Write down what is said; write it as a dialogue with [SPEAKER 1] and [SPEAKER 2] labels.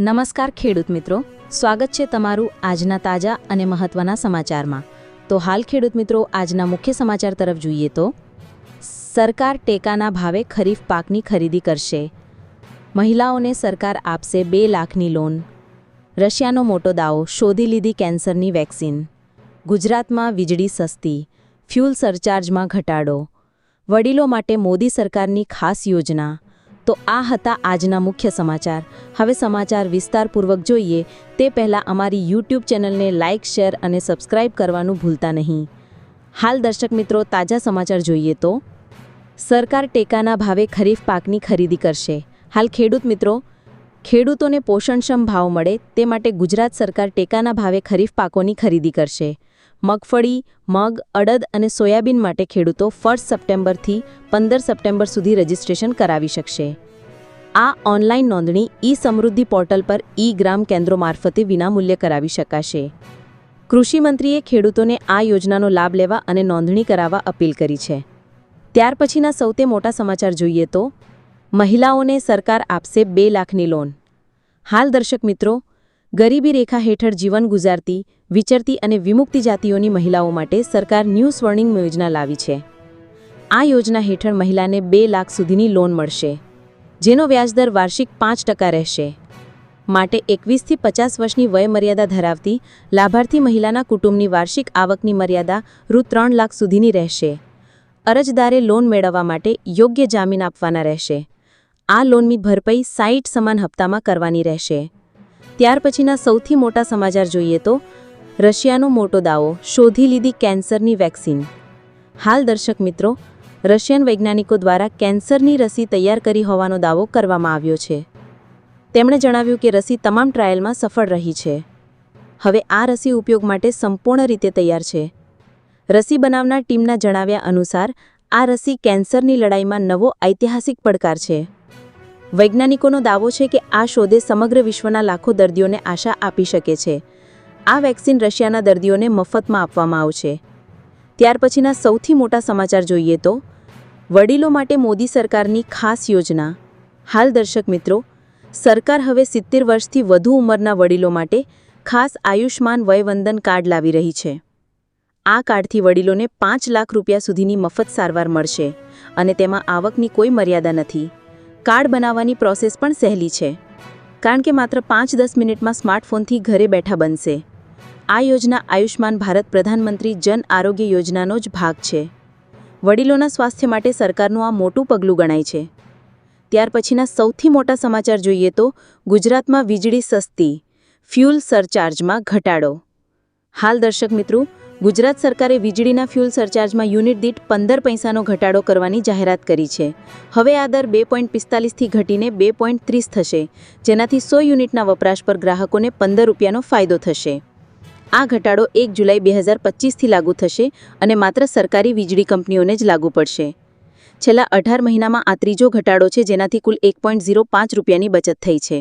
[SPEAKER 1] નમસ્કાર ખેડૂત મિત્રો. સ્વાગત છે તમારું આજના તાજા અને મહત્વના સમાચારમાં. તો હાલ ખેડૂત મિત્રો આજના મુખ્ય સમાચાર તરફ જોઈએ તો, સરકાર ટેકાના ભાવે ખરીફ પાકની ખરીદી કરશે. મહિલાઓને સરકાર આપશે બે લાખની લોન. રશિયાનો મોટો દાવો, શોધી લીધી કેન્સરની વેક્સિન. ગુજરાતમાં વીજળી સસ્તી, ફ્યુલ સરચાર્જમાં ઘટાડો. વડીલો માટે મોદી સરકારની ખાસ યોજના. તો આ હતા આજના મુખ્ય સમાચાર. હવે સમાચાર વિસ્તારપૂર્વક જોઈએ તે પહેલાં અમારી યુટ્યુબ ચેનલને લાઇક, શેર અને સબસ્ક્રાઇબ કરવાનું ભૂલતા નહીં. હાલ દર્શક મિત્રો તાજા સમાચાર જોઈએ તો સરકાર ટેકાના ભાવે ખરીફ પાકની ખરીદી કરશે. હાલ ખેડૂત મિત્રો, ખેડૂતોને પોષણક્ષમ ભાવ મળે તે માટે ગુજરાત સરકાર ટેકાના ભાવે ખરીફ પાકોની ખરીદી કરશે. મગફળી, મગ, અડદ અને સોયાબીન માટે ખેડૂતો ફર્સ્ટ સપ્ટેમ્બરથી પંદર સપ્ટેમ્બર સુધી રજીસ્ટ્રેશન કરાવી શકશે. આ ઓનલાઈન નોંધણી ઈ સમૃદ્ધિ પોર્ટલ પર ઈ ગ્રામ કેન્દ્રો મારફતે વિનામૂલ્યે કરાવી શકાશે. કૃષિમંત્રીએ ખેડૂતોને આ યોજનાનો લાભ લેવા અને નોંધણી કરાવવા અપીલ કરી છે. ત્યાર પછીના સૌથી મોટા સમાચાર જોઈએ તો, મહિલાઓને સરકાર આપશે બે લાખની લોન હાલ દર્શક મિત્રો ગરીબી રેખા હેઠળ જીવન ગુજારતી, વિચરતી અને વિમુક્તિ જાતિઓની મહિલાઓ માટે સરકાર ન્યૂ સ્વર્ણિંગ યોજના લાવી છે. આ યોજના હેઠળ મહિલાને બે લાખ સુધીની લોન મળશે, જેનો વ્યાજદર વાર્ષિક પાંચ ટકા રહેશે. માટે એકવીસથી પચાસ વર્ષની વયમર્યાદા ધરાવતી લાભાર્થી મહિલાના કુટુંબની વાર્ષિક આવકની મર્યાદા રૂ ત્રણ લાખ સુધીની રહેશે. અરજદારે લોન મેળવવા માટે યોગ્ય જામીન આપવાના રહેશે. આ લોનની ભરપાઈ સાઈઠ સમાન હપ્તામાં કરવાની રહેશે. ત્યાર પછીના સૌથી મોટા સમાચાર જોઈએ તો, રશિયાનો મોટો દાવો, શોધી લીધી કેન્સરની વેક્સિન. હાલ દર્શક મિત્રો, રશિયન વૈજ્ઞાનિકો દ્વારા કેન્સરની રસી તૈયાર કરી હોવાનો દાવો કરવામાં આવ્યો છે. તેમણે જણાવ્યું કે રસી તમામ ટ્રાયલમાં સફળ રહી છે. હવે આ રસી ઉપયોગ માટે સંપૂર્ણ રીતે તૈયાર છે. રસી બનાવનાર ટીમના જણાવ્યા અનુસાર, આ રસી કેન્સરની લડાઈમાં નવો ઐતિહાસિક પડકાર છે. વૈજ્ઞાનિકોનો દાવો છે કે આ શોધે સમગ્ર વિશ્વના લાખો દર્દીઓને આશા આપી શકે છે. આ વેક્સિન રશિયાના દર્દીઓને મફતમાં આપવામાં આવશે. ત્યાર પછીના સૌથી મોટા સમાચાર જોઈએ તો, વડીલો માટે મોદી સરકારની ખાસ યોજના. હાલ દર્શક મિત્રો, સરકાર હવે સિત્તેર વર્ષથી વધુ ઉંમરના વડીલો માટે ખાસ આયુષ્માન વયવંદન કાર્ડ લાવી રહી છે. આ કાર્ડથી વડીલોને પાંચ લાખ રૂપિયા સુધીની મફત સારવાર મળશે અને તેમાં આવકની કોઈ મર્યાદા નથી. કાર્ડ બનાવવાની પ્રોસેસ પણ સહેલી છે. કારણ કે માત્ર પાંચ દસ મિનિટમાં સ્માર્ટફોનથી ઘરે બેઠા બનશે. આ યોજના આયુષ્માન ભારત પ્રધાનમંત્રી જન આરોગ્ય યોજનાનો જ ભાગ છે. વડીલોના સ્વાસ્થ્ય માટે સરકારનું આ મોટું પગલું ગણાય છે. ત્યાર પછીના સૌથી મોટા સમાચાર જોઈએ તો ગુજરાતમાં વીજળી સસ્તી, ફ્યુલ સરચાર્જમાં ઘટાડો. હાલ દર્શક મિત્રો ગુજરાત સરકારે વીજળીના ફ્યુલ સરચાર્જમાં યુનિટ દીઠ પંદર પૈસાનો ઘટાડો કરવાની જાહેરાત કરી છે. હવે આ દર બે પોઈન્ટ પિસ્તાલીસથી ઘટીને બે પોઈન્ટ ત્રીસ થશે, જેનાથી સો યુનિટના વપરાશ પર ગ્રાહકોને પંદર રૂપિયાનો ફાયદો થશે. આ ઘટાડો એક જુલાઈ બે હજાર પચીસથી લાગુ થશે અને માત્ર સરકારી વીજળી કંપનીઓને જ લાગુ પડશે. છેલ્લા અઢાર મહિનામાં આ ત્રીજો ઘટાડો છે, જેનાથી કુલ એક પોઈન્ટ ઝીરો પાંચ રૂપિયાની બચત થઈ છે.